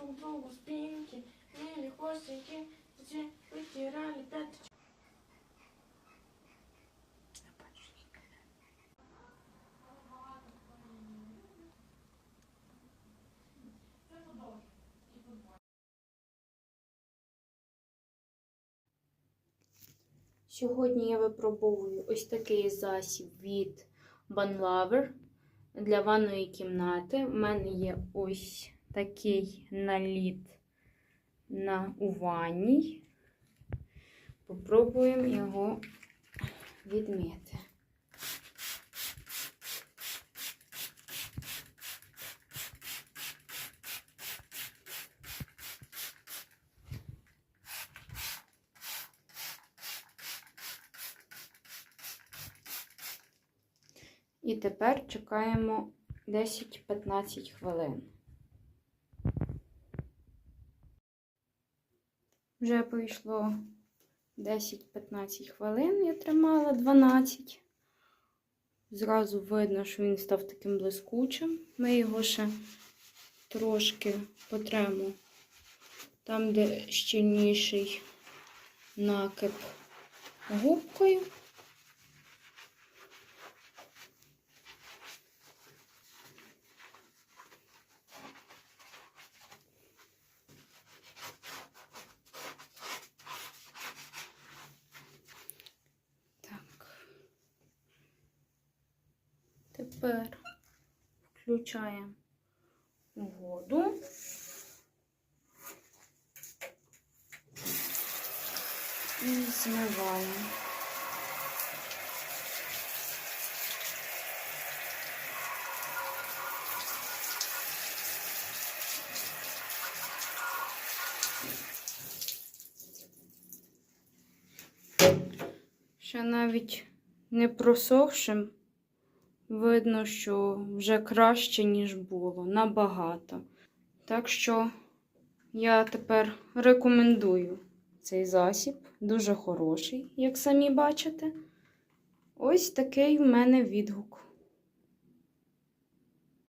друг другу спинки, мили хвостики, все вытирали пяточки. Сьогодні я випробовую ось такий засіб від Banlover для ванної кімнати. У мене є ось такий наліт на у ванній. Попробуємо його відмити. І тепер чекаємо 10-15 хвилин. Вже пройшло 10-15 хвилин, я тримала 12. Зразу видно, що він став таким блискучим. Ми його ще трошки потремо там, де щільніший накип губкою. Тепер включаємо воду. І змиваємо. Ще навіть не просохшим, видно, що вже краще, ніж було, набагато. Так що я тепер рекомендую цей засіб, дуже хороший, як самі бачите. Ось такий в мене відгук.